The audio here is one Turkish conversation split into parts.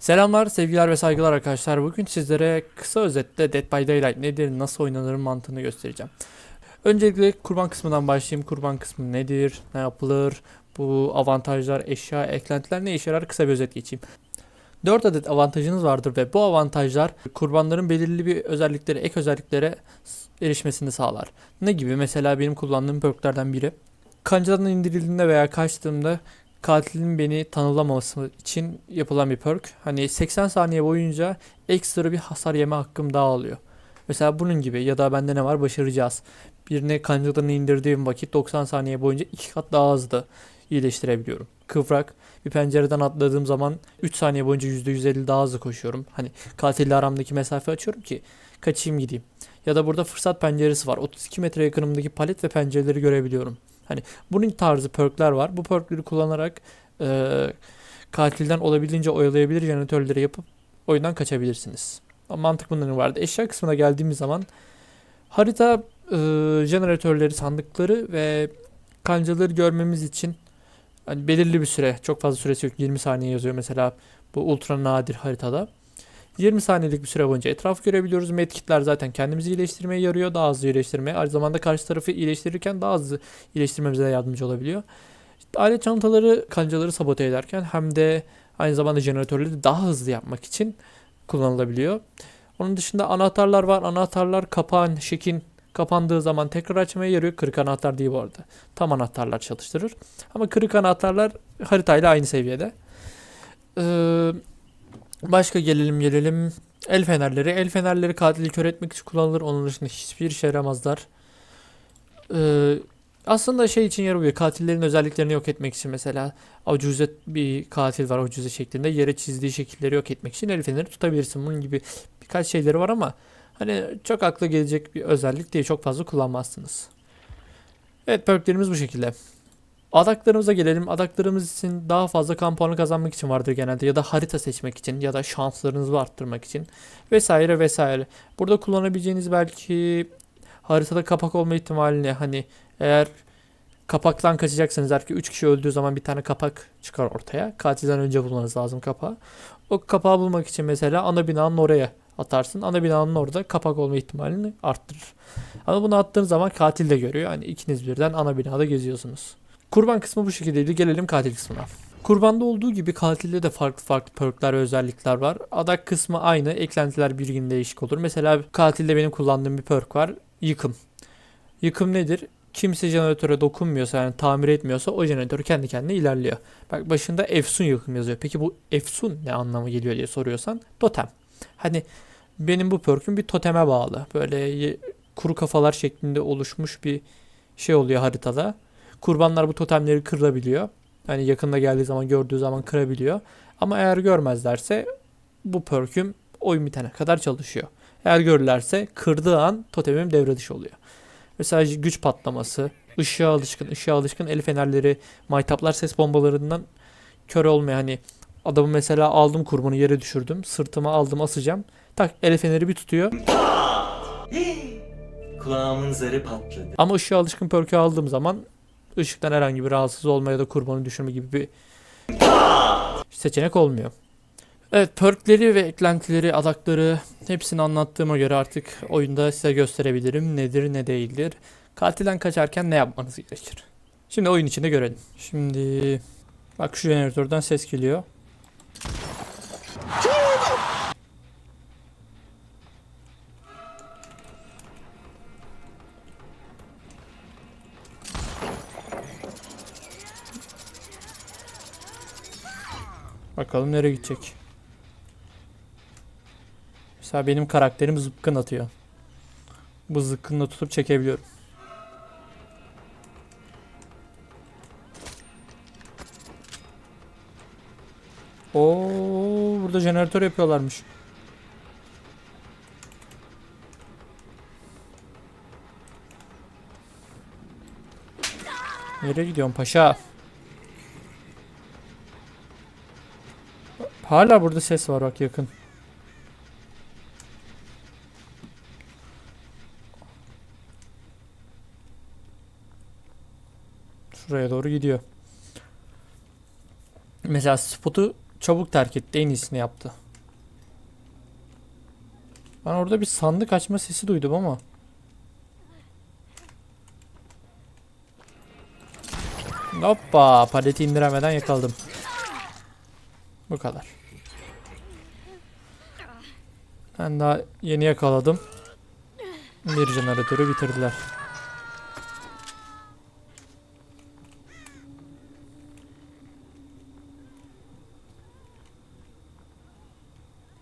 Selamlar, sevgiler ve saygılar arkadaşlar. Bugün sizlere kısa özetle Dead by Daylight nedir, nasıl oynanır mantığını göstereceğim. Öncelikle kurban kısmından başlayayım. Kurban kısmı nedir, ne yapılır, bu avantajlar, eşya, eklentiler ne işe yarar kısa bir özet geçeyim. 4 adet avantajınız vardır ve bu avantajlar kurbanların belirli bir özelliklere, ek özelliklere erişmesini sağlar. Ne gibi? Mesela benim kullandığım perklerden biri. Kancadan indirildiğinde veya kaçtığımda katilin beni tanılamaması için yapılan bir perk. Hani 80 saniye boyunca ekstra bir hasar yeme hakkım daha oluyor. Mesela bunun gibi ya da bende ne var başaracağız. Birine kancadan indirdiğim vakit 90 saniye boyunca iki kat daha hızlı iyileştirebiliyorum. Kıvrak bir pencereden atladığım zaman 3 saniye boyunca %150 daha hızlı koşuyorum. Hani katille aramdaki mesafe açıyorum ki kaçayım gideyim. Ya da burada fırsat penceresi var. 32 metre yakınımdaki palet ve pencereleri görebiliyorum. Hani bunun tarzı perkler var. Bu perkleri kullanarak e, katilden olabildiğince oyalayabilir jeneratörleri yapıp oyundan kaçabilirsiniz. Mantık bunların vardı. Eşya kısmına geldiğimiz zaman harita e, jeneratörleri, sandıkları ve kancaları görmemiz için hani belirli bir süre, çok fazla süresi yok. 20 saniye yazıyor mesela bu ultra nadir haritada. 20 saniyelik bir süre boyunca etraf görebiliyoruz. Medkitler zaten kendimizi iyileştirmeye yarıyor. Daha hızlı iyileştirmeye. Aynı zamanda karşı tarafı iyileştirirken daha hızlı iyileştirmemize yardımcı olabiliyor. İşte alet çantaları kancaları sabote ederken hem de aynı zamanda jeneratörleri daha hızlı yapmak için kullanılabiliyor. Onun dışında anahtarlar var. Anahtarlar kapağın, şekin kapandığı zaman tekrar açmaya yarıyor. Kırık anahtar değil bu arada. Tam anahtarlar çalıştırır. Ama kırık anahtarlar haritayla aynı seviyede. Ee, Başka gelelim gelelim. El fenerleri. El fenerleri katili kör etmek için kullanılır. Onun dışında hiçbir işe yaramazlar. Ee, aslında şey için yarıyor. Katillerin özelliklerini yok etmek için mesela acuze bir katil var acuze şeklinde. Yere çizdiği şekilleri yok etmek için el feneri tutabilirsin. Bunun gibi birkaç şeyleri var ama hani çok akla gelecek bir özellik değil. Çok fazla kullanmazsınız. Evet perklerimiz bu şekilde. Adaklarımıza gelelim. Adaklarımız için daha fazla kan puanı kazanmak için vardır genelde ya da harita seçmek için ya da şanslarınızı arttırmak için vesaire vesaire. Burada kullanabileceğiniz belki haritada kapak olma ihtimalini hani eğer kapaktan kaçacaksanız eğer ki 3 kişi öldüğü zaman bir tane kapak çıkar ortaya. Katilden önce bulmanız lazım kapağı. O kapağı bulmak için mesela ana binanın oraya atarsın. Ana binanın orada kapak olma ihtimalini arttırır. Ama bunu attığın zaman katil de görüyor. Hani ikiniz birden ana binada geziyorsunuz. Kurban kısmı bu şekildeydi. Gelelim katil kısmına. Kurbanda olduğu gibi katilde de farklı farklı perkler ve özellikler var. Adak kısmı aynı. Eklentiler bir gün değişik olur. Mesela katilde benim kullandığım bir perk var. Yıkım. Yıkım nedir? Kimse jeneratöre dokunmuyorsa yani tamir etmiyorsa o jeneratör kendi kendine ilerliyor. Bak başında Efsun yıkım yazıyor. Peki bu Efsun ne anlamı geliyor diye soruyorsan totem. Hani benim bu perküm bir toteme bağlı. Böyle kuru kafalar şeklinde oluşmuş bir şey oluyor haritada. Kurbanlar bu totemleri kırabiliyor. Hani yakında geldiği zaman gördüğü zaman kırabiliyor. Ama eğer görmezlerse bu perküm oyun bitene kadar çalışıyor. Eğer görürlerse kırdığı an totemim devre dışı oluyor. Mesela güç patlaması, ışığa alışkın, ışığa alışkın el fenerleri, maytaplar ses bombalarından kör olmaya hani adamı mesela aldım kurbanı yere düşürdüm. Sırtıma aldım asacağım. Tak el feneri bir tutuyor. Kulağımın zarı patladı. Ama ışığa alışkın perk'ü aldığım zaman ışıktan herhangi bir rahatsız olma ya da kurbanı düşürme gibi bir seçenek olmuyor. Evet perkleri ve eklentileri, adakları hepsini anlattığıma göre artık oyunda size gösterebilirim nedir ne değildir. Katilden kaçarken ne yapmanız gerekir? Şimdi oyun içinde görelim. Şimdi bak şu jeneratörden ses geliyor. Bakalım nereye gidecek. Mesela benim karakterim zıpkın atıyor. Bu zıpkınla tutup çekebiliyorum. Oo, burada jeneratör yapıyorlarmış. Nereye gidiyorsun paşa? Hala burada ses var bak yakın. Şuraya doğru gidiyor. Mesela spotu çabuk terk etti. En iyisini yaptı. Ben orada bir sandık açma sesi duydum ama. Hoppa paleti indiremeden yakaladım. Bu kadar. Ben daha yeni yakaladım. Bir jeneratörü bitirdiler.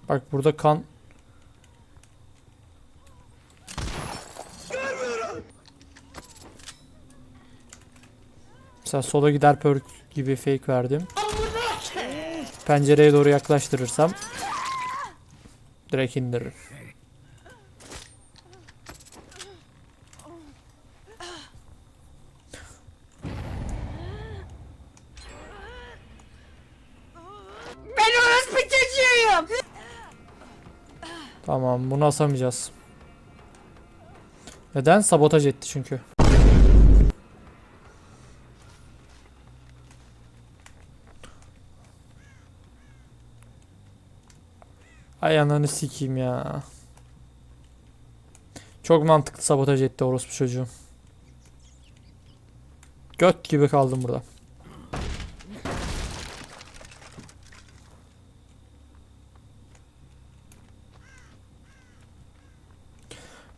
Bak burada kan Mesela sola gider perk gibi fake verdim. Pencereye doğru yaklaştırırsam direkt indiririm. Tamam bunu asamayacağız. Neden? Sabotaj etti çünkü. Ay ananı sikeyim ya. Çok mantıklı sabotaj etti orospu çocuğu. Göt gibi kaldım burada.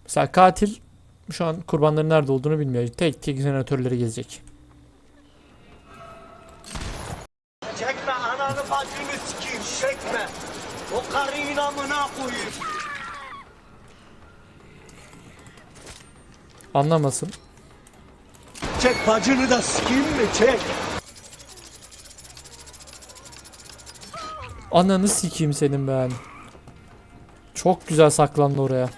Mesela katil şu an kurbanların nerede olduğunu bilmiyor. Tek tek jeneratörleri gezecek. Çekme ananı bacını sikeyim çekme. O karının amına koyayım. Anlamasın. Çek bacını da sikeyim mi çek. Ananı sikeyim senin ben. Çok güzel saklandı oraya.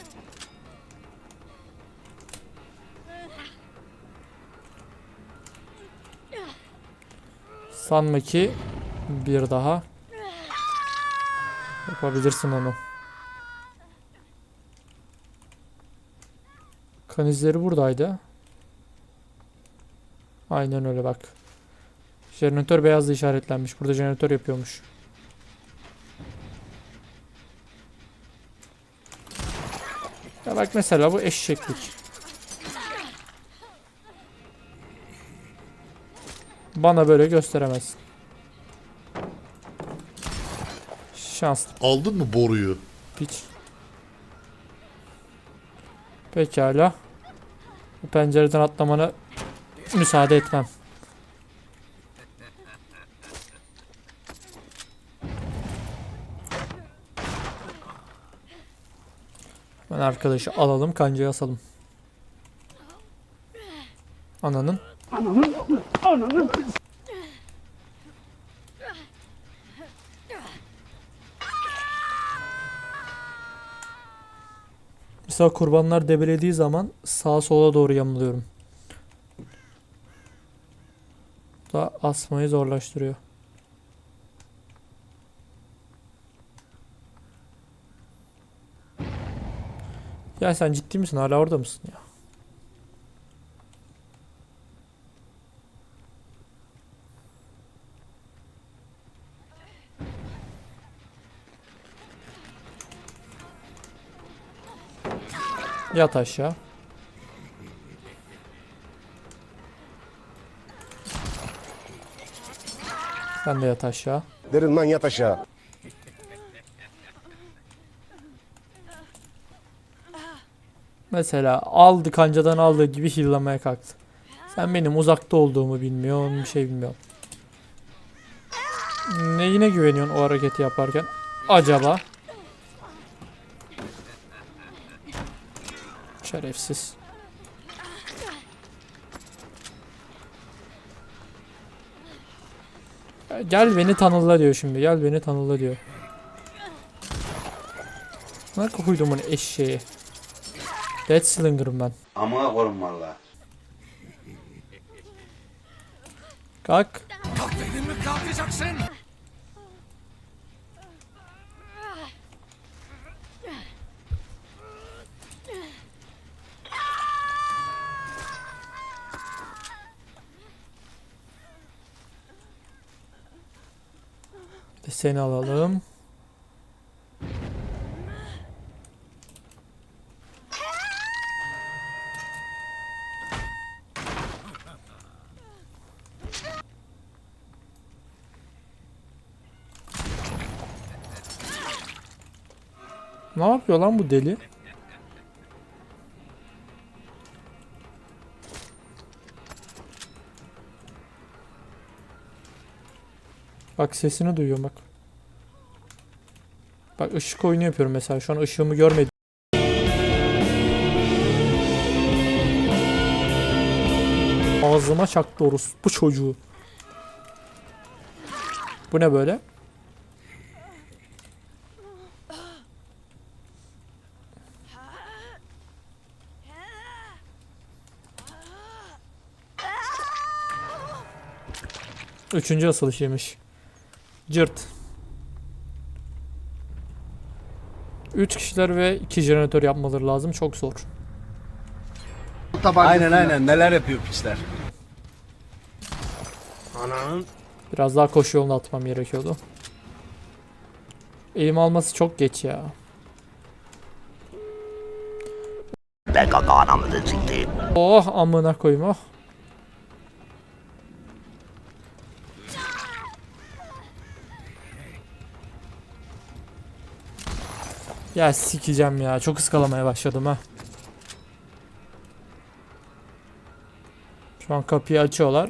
Sanma ki bir daha yapabilirsin onu. Kan izleri buradaydı. Aynen öyle bak. Jeneratör beyazla işaretlenmiş. Burada jeneratör yapıyormuş. Ya bak mesela bu eşeklik. Bana böyle gösteremezsin. Şanslı Aldın mı boruyu? piç. Pekala. Bu pencereden atlamana müsaade etmem. Ben arkadaşı alalım kancaya asalım. Ananın. Mesela kurbanlar debelediği zaman sağa sola doğru yamılıyorum. Bu da asmayı zorlaştırıyor. Ya sen ciddi misin? Hala orada mısın ya? Yat aşağı. Sen de yat aşağı. Derin lan yat aşağı. Mesela aldı kancadan aldığı gibi hillamaya kalktı. Sen benim uzakta olduğumu bilmiyorsun, bir şey bilmiyorsun. Neyine güveniyorsun o hareketi yaparken? Acaba? Şerefsiz. Gel beni tanıla diyor şimdi. Gel beni tanıla diyor. Ne koydum onu eşeğe. Dead Slinger'ım ben. Ama korum valla. Kalk. Seni alalım. Ne yapıyor lan bu deli? Bak sesini duyuyorum bak. Bak ışık oyunu yapıyorum mesela. Şu an ışığımı görmedi. Ağzıma çaktı bu çocuğu. Bu ne böyle? Üçüncü asılışıymış. Cırt. 3 kişiler ve 2 jeneratör yapmaları lazım. Çok zor. Aynen aynen neler yapıyor piçler. Biraz daha koşu yolunu atmam gerekiyordu. Elim alması çok geç ya. Oh amına koyayım oh. Ya sikeceğim ya. Çok ıskalamaya başladım ha. Şu an kapıyı açıyorlar.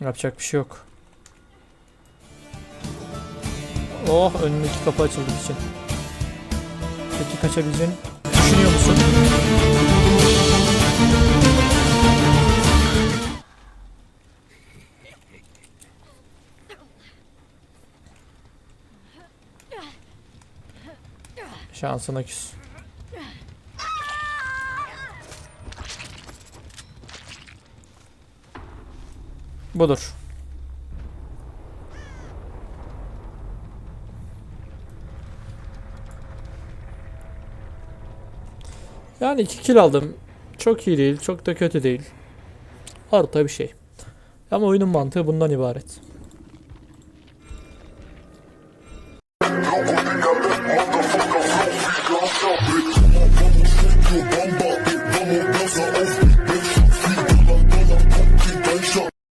Yapacak bir şey yok. Oh önündeki kapı açıldı için. Peki kaçabileceğini düşünüyor musun? Şansına küs. Budur. Yani 2 kill aldım. Çok iyi değil, çok da kötü değil. Orta bir şey. Ama oyunun mantığı bundan ibaret.